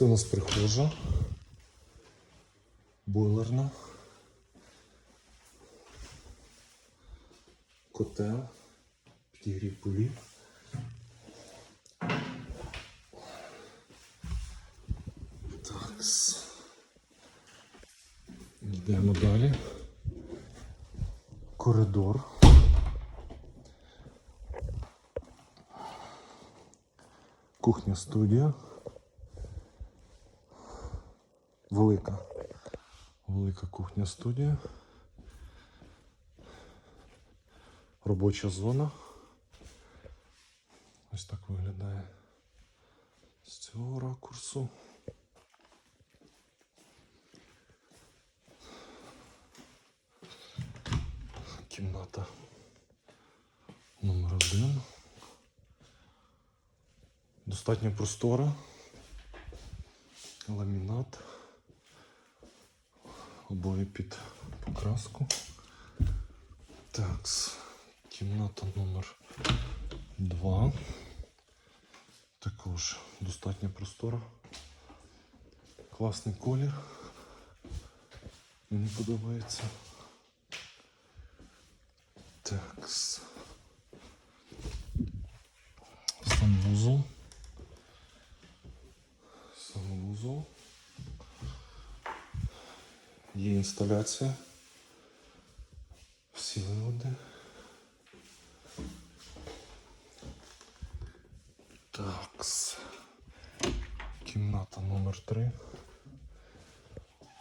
Це у нас прихожа. Бойлерна. Котел. Підігрів полів. Такс. Йдемо далі. Коридор. Кухня студія. Велика. Велика кухня студія. Робоча зона. Ось так виглядає з цього ракурсу. Кімната номер один. Достатньо простора. Ламінат. Обоє під покраску. Такс. Кімната номер 2. Також достатньо простора. Класний колір. Мені подобається. Такс. Санвузол. Санвузол. Є інсталяція. Всі виводи. Такс. Кімната номер 3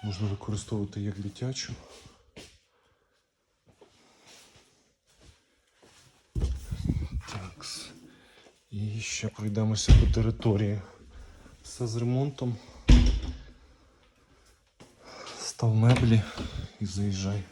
Можна використовувати як дитячу. Такс. І ще пройдемося по території. Все з ремонтом. Став меблі і заїжджай.